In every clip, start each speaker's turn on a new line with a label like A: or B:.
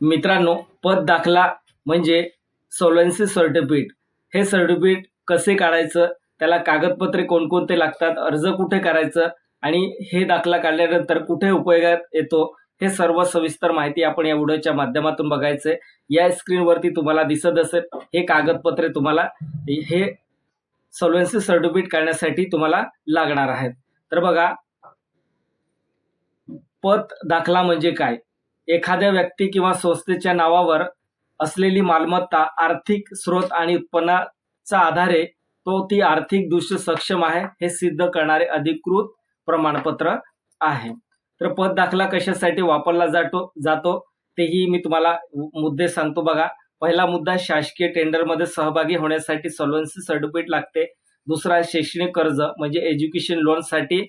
A: मित्रांनो पद दाखला म्हणजे सोलन्सी सर्टिफिकेट हे सर्टिफिकेट कसे काढायचं? त्याला कागदपत्रे कोणकोणते लागतात? अर्ज कुठे करायचं? आणि हे दाखला काढल्यानंतर कुठे उपयोगात येतो? हे सर्व सविस्तर माहिती आपण या व्हिडिओच्या माध्यमातून बघायचंय. या स्क्रीनवरती तुम्हाला दिसत असेल हे कागदपत्रे तुम्हाला हे सोलन्सी सर्टिफिकेट काढण्यासाठी तुम्हाला लागणार आहेत. तर बघा पत दाखला म्हणजे काय? एखाद्या व्यक्ती किंवा संस्थेच्या नावावर असलेली मालमत्ता आर्थिक स्रोत आणि उत्पन्नाचा आधारे तो ती आर्थिक दृश्य सक्षम आहे हे सिद्ध करणारे अधिकृत प्रमाणपत्र आहे. तर पद दाखला कशासाठी वापरला जातो जातो तेही मी तुम्हाला मुद्दे सांगतो बघा. पहिला मुद्दा शासकीय टेंडरमध्ये सहभागी होण्यासाठी सॉल्वन्सी सर्टिफिकेट लागते. दुसरा शैक्षणिक कर्ज म्हणजे एज्युकेशन लोनसाठी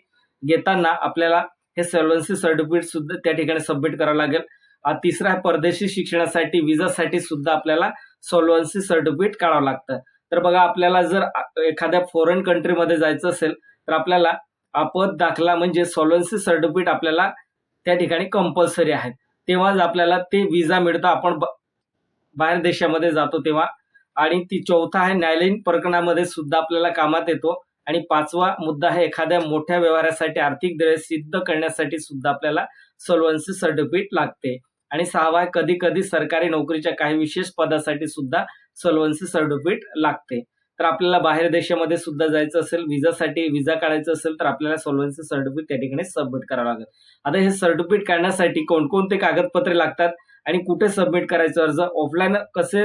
A: घेताना आपल्याला हे सर्वन्सी सर्टिफिकेट सुद्धा त्या ठिकाणी सबमिट करावं लागेल. तिसरा परदेशी शिक्षणासाठी विजासाठी सुद्धा आपल्याला सॉल्वन्सी सर्टिफिकेट काढावं लागतं. तर बघा आपल्याला जर एखाद्या फॉरेन कंट्रीमध्ये जायचं असेल तर आपल्याला आपद दाखला म्हणजे सॉल्वन्सी सर्टिफिकेट आपल्याला त्या ठिकाणी कंपल्सरी आहे. तेव्हाच आपल्याला ते विजा मिळतं. आपण ब- बाहेर देशामध्ये जातो तेव्हा. आणि ती चौथा आहे न्यायालयीन प्रकरणामध्ये सुद्धा आपल्याला कामात येतो. आणि पाचवा मुद्दा आहे एखाद्या मोठ्या व्यवहारासाठी आर्थिक देय सिद्ध करण्यासाठी सुद्धा आपल्याला सॉल्वन्सी सर्टिफिकेट लागते. आणि सहावा आहे कधी कधी सरकारी नोकरीच्या काही विशेष पदासाठी सुद्धा सॉल्वन्सी सर्टिफिकेट लागते. तर आपल्याला बाहेर देशामध्ये सुद्धा जायचं असेल विजासाठी विजा काढायचं असेल तर आपल्याला सॉल्वन्सी सर्टिफिकेट त्या ठिकाणी सबमिट करावं लागेल. आता हे सर्टिफिकेट काढण्यासाठी कोणकोणते कागदपत्रे लागतात आणि कुठे सबमिट करायचं? अर्ज ऑफलाईन कसे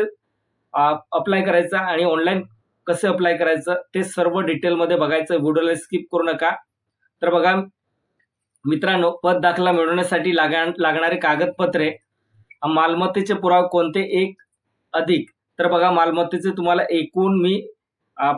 A: अप्लाय करायचा आणि ऑनलाईन कसे अप्लाय करायचं ते सर्व डिटेलमध्ये बघायचं. व्हिडिओला स्किप करू नका. तर बघा मित्रांनो पद दाखला मिळवण्यासाठी लागा लागणारे कागदपत्रे मालमत्तेचे पुरावे कोणते? एक अधिक. तर बघा मालमत्तेचे तुम्हाला एकूण मी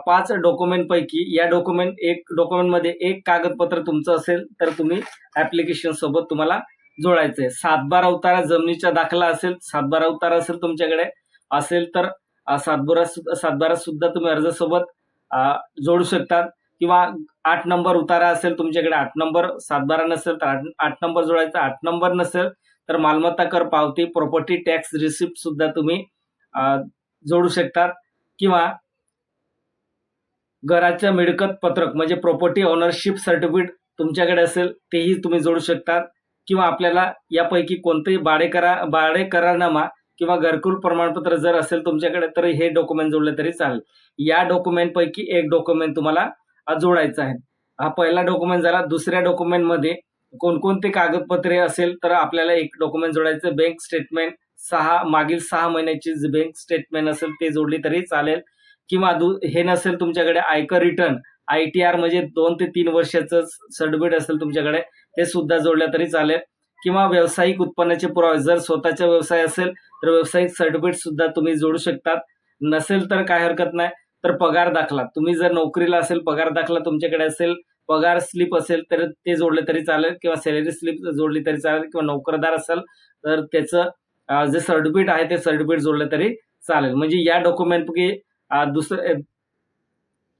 A: पाच डॉक्युमेंटपैकी या डॉक्युमेंट एक डॉक्युमेंटमध्ये एक कागदपत्र तुमचं असेल तर तुम्ही ॲप्लिकेशनसोबत तुम्हाला जोडायचं आहे सातबारा उतारा जमिनीचा दाखला असेल सातबारा उतारा असेल तुमच्याकडे असेल तर सातबारा सातबारा सुद्धा तुम्ही अर्जासोबत जोडू शकतात. किंवा आठ नंबर उतारा असेल तुमच्याकडे आठ नंबर सातबारा नसेल तर आठ आठ नंबर जोडायचा आठ नंबर नसेल तर मालमत्ता कर पावती प्रॉपर्टी टॅक्स रिसिप्ट सुद्धा तुम्ही जोडू शकतात. किंवा घराचं मिळकत पत्रक म्हणजे प्रॉपर्टी ओनरशिप सर्टिफिकेट तुमच्याकडे असेल तेही तुम्ही जोडू शकतात. किंवा आपल्याला यापैकी कोणतेही भाडेकरा भाडे करारनामा किंवा घरकुल प्रमाणपत्र जर असेल तुमच्याकडे तर हे डॉक्युमेंट जोडले तरी चालेल. या डॉक्युमेंट पैकी एक डॉक्युमेंट तुम्हाला जोडायचं आहे. हा पहिला डॉक्युमेंट झाला. दुसऱ्या डॉक्युमेंटमध्ये कोणकोणते कागदपत्रे असेल तर आपल्याला एक डॉक्युमेंट जोडायचं. बँक स्टेटमेंट सहा मागील सहा महिन्याची जी बँक स्टेटमेंट असेल ते जोडली तरी चालेल. किंवा दु हे नसेल तुमच्याकडे आयकर रिटर्न आय टी आर म्हणजे दोन ते तीन वर्षाचं सर्टिफिकेट असेल तुमच्याकडे ते सुद्धा जोडलं तरी चालेल. किंवा व्यावसायिक उत्पन्नाचे पुरावे. जर स्वतःचा व्यवसाय असेल तर व्यावसायिक सर्टिफिकेट सुद्धा तुम्ही जोडू शकतात. नसेल तर काय हरकत नाही. तर पगार दाखला. तुम्ही जर नोकरीला असेल पगार दाखला तुमच्याकडे असेल पगार स्लिप असेल तर ते जोडले तरी चालेल किंवा सॅलरी स्लिप जोडली तरी चालेल किंवा नोकरदार असेल तर त्याचं जे सर्टिफिकेट आहे ते सर्टिफिकेट जोडलं तरी चालेल. म्हणजे या डॉक्युमेंटपैकी दुसरं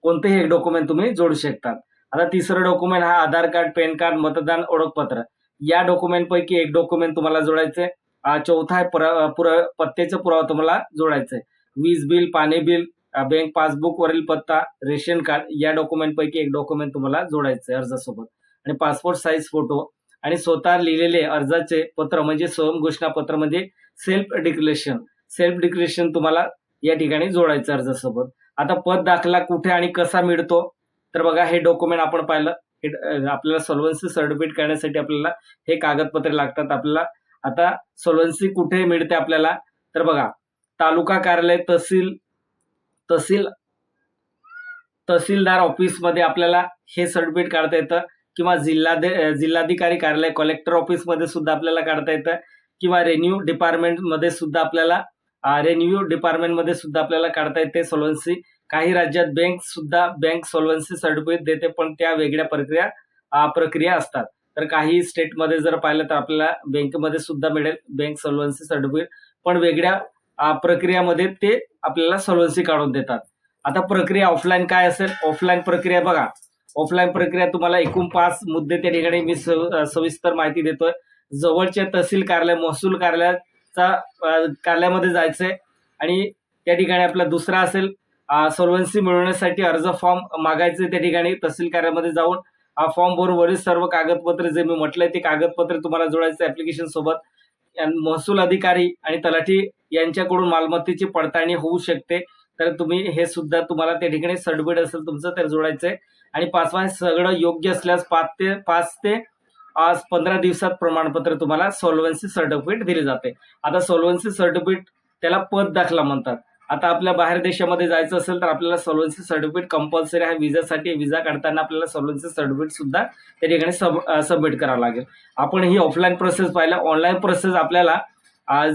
A: कोणतेही एक डॉक्युमेंट तुम्ही जोडू शकतात. आता तिसरं डॉक्युमेंट हा आधार कार्ड पॅन कार्ड मतदान ओळखपत्र. या डॉक्युमेंट पैकी एक डॉक्युमेंट तुम्हाला जोडायचंय. आहे चौथा आहे पुरा पत्त्याचा पुरावा तुम्हाला जोडायचा आहे वीज बिल पाणी बिल बँक पासबुक वरील पत्ता रेशन कार्ड या डॉक्युमेंट पैकी एक डॉक्युमेंट तुम्हाला जोडायचं आहे अर्जासोबत. आणि पासपोर्ट साईज फोटो आणि स्वतः लिहिलेले अर्जाचे पत्र म्हणजे स्वयं घोषणा पत्र म्हणजे सेल्फ डिक्लेरेशन सेल्फ डिक्लेरेशन तुम्हाला या ठिकाणी जोडायचं अर्जासोबत. आता पद दाखला कुठे आणि कसा मिळतो? तर बघा हे डॉक्युमेंट आपण पाहिलं. हे आपल्याला सॉल्वन्सी सर्टिफिकेट करण्यासाठी आपल्याला हे कागदपत्रे लागतात आपल्याला. आता सॉल्वन्सी कुठे मिळते आपल्याला? तर बघा तालुका कार्यालय तहसील तहसील तहसीलदार ऑफिसमध्ये आपल्याला हे सर्टिफिकेट काढता येतं. किंवा जिल्हाधि जिल्हाधिकारी कार्यालय कलेक्टर ऑफिसमध्ये सुद्धा आपल्याला काढता येतं. किंवा रेन्यू डिपार्टमेंटमध्ये सुद्धा आपल्याला रेन्यू डिपार्टमेंटमध्ये सुद्धा आपल्याला काढता येते सॉल्वन्सी काही राज्यात बँक सुद्धा बँक सॉल्वन्सी सर्टिफिकेट देते पण त्या वेगळ्या प्रक्रिया प्रक्रिया असतात. तर काही स्टेटमध्ये जर पाहिलं तर आपल्याला बँकेमध्ये सुद्धा मिळेल बँक सॉल्वन्सी सर्टिफिकेट पण वेगळ्या प्रक्रियामध्ये ते आपल्याला सॉल्वन्सी काढून देतात. आता प्रक्रिया ऑफलाईन काय असेल? ऑफलाईन प्रक्रिया बघा. ऑफलाईन प्रक्रिया तुम्हाला एकूण पाच मुद्दे त्या ठिकाणी मी सविस्तर माहिती देतोय. जवळच्या तहसील कार्यालय महसूल कार्यालयाचा कार्यालयामध्ये जायचंय. आणि त्या ठिकाणी आपला दुसरा असेल सोल्वन्सी मिळवण्यासाठी अर्ज फॉर्म मागायचे त्या ठिकाणी तहसील कार्यामध्ये जाऊन फॉर्म भरून वरील सर्व कागदपत्रे जे मी म्हटलंय ते कागदपत्रे तुम्हाला जोडायचं ऍप्लिकेशन सोबत. महसूल अधिकारी आणि तलाठी यांच्याकडून मालमत्तेची पडताळणी होऊ शकते. तर तुम्ही हे सुद्धा तुम्हाला त्या ठिकाणी सर्टिफिकेट असेल तुमचं तर जोडायचंय. आणि पाचवा हे सगळं योग्य असल्यास पाच ते पाच ते आज पंधरा दिवसात प्रमाणपत्र तुम्हाला सोल्वन्सी सर्टिफिकेट दिले जाते. आता सोल्वन्सी सर्टिफिकेट त्याला पद दाखला म्हणतात. आता आपल्या बाहेर देशामध्ये जायचं असेल तर आपल्याला सोल्वन्सी सर्टिफिकेट कंपल्सरी आहे. विजासाठी विजा काढताना आपल्याला सोल्वन्सी सर्टिफिकेट सुद्धा त्या ठिकाणी सब सबमिट करावं लागेल. आपण ही ऑफलाईन प्रोसेस पाहिला. ऑनलाईन प्रोसेस आपल्याला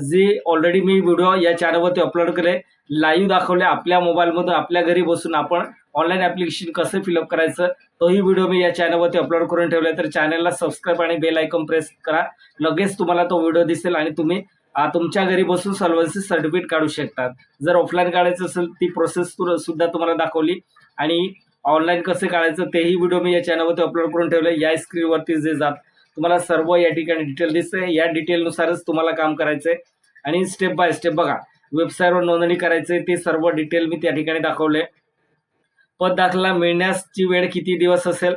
A: जे ऑलरेडी मी व्हिडिओ या चॅनलवरती अपलोड केले लाईव्ह दाखवले आपल्या मोबाईलमधून आपल्या घरी बसून आपण ऑनलाईन ऍप्लिकेशन कसं फिलअप करायचं तोही व्हिडिओ मी या चॅनलवरती अपलोड करून ठेवला तर चॅनलला सबस्क्राईब आणि बेल आयकॉन प्रेस करा. लगेच तुम्हाला तो व्हिडिओ दिसेल आणि तुम्ही तुमच्या घरी बसून सॉल्वन्सी सर्टिफिकेट काढू शकतात. जर ऑफलाईन काढायचं असेल ती प्रोसेस सुद्धा तुम्हाला दाखवली. आणि ऑनलाईन कसं काढायचं तेही व्हिडिओ मी या चॅनलवरती अपलोड करून ठेवले या स्क्रीनवरती जे जात तुम्हाला सर्व या ठिकाणी डिटेल दिसते या डिटेलनुसारच तुम्हाला काम करायचं आहे आणि स्टेप बाय स्टेप बघा वेबसाईटवर नोंदणी करायचं ते सर्व डिटेल मी त्या ठिकाणी दाखवले पद दाखला मिळण्याची वेळ किती दिवस असेल?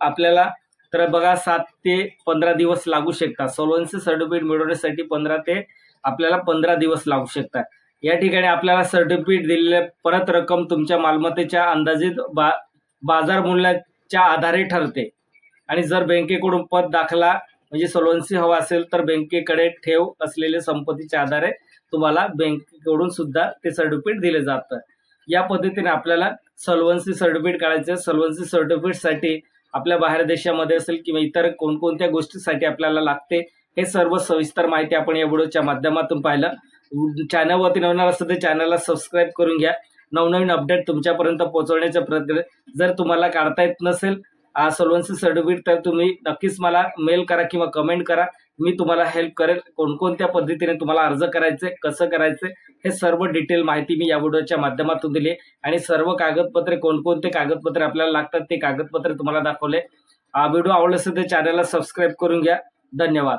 A: आपल्याला तर बघा सात ते पंधरा दिवस लागू शकतात. सोल्वन्सी सर्टिफिकेट मिळवण्यासाठी पंधरा ते आपल्याला पंधरा दिवस लागू शकतात. या ठिकाणी आपल्याला सर्टिफिकेट दिलेले परत रक्कम तुमच्या मालमत्तेच्या अंदाजित बा बाजार मूल्याच्या आधारे ठरते. आणि जर बँकेकडून पद दाखला म्हणजे सोल्वन्सी हवा असेल तर बँकेकडे ठेव असलेले संपत्तीच्या आधारे तुम्हाला बँकेकडून सुद्धा ते सर्टिफिकेट दिले जातं. या पद्धतीने आपल्याला सॉल्वन्सी सर्टिफिकेट काढायचं सॉल्वन्सी सर्टिफिकेटसाठी आपल्या बाहेर देशामध्ये असेल किंवा इतर कोणकोणत्या गोष्टीसाठी आपल्याला लागते हे सर्व सविस्तर माहिती आपण या व्हिडिओच्या माध्यमातून पाहिलं. चॅनलवरती नवीन असेल तर चॅनलला सबस्क्राईब करून घ्या. नवनवीन अपडेट तुमच्यापर्यंत पोहोचवण्याचा प्रयत्न जर तुम्हाला काढता येत नसेल सॉल्वन्सी सर्टिफिकेट तर तुम्ही नक्कीच मला मेल करा किंवा कमेंट करा. मी तुम्हाला हेल्प करेल. कोणकोणत्या पद्धतीने तुम्हाला अर्ज करायचे कसं करायचे हे सर्व डिटेल माहिती मी या व्हिडिओच्या माध्यमातून दिली आणि सर्व कागदपत्रे कोणकोणते कागदपत्रे आपल्याला लागतात ते कागदपत्रे तुम्हाला दाखवले. व्हिडिओ आवडला असेल तर चॅनलला सबस्क्राईब करून घ्या. धन्यवाद.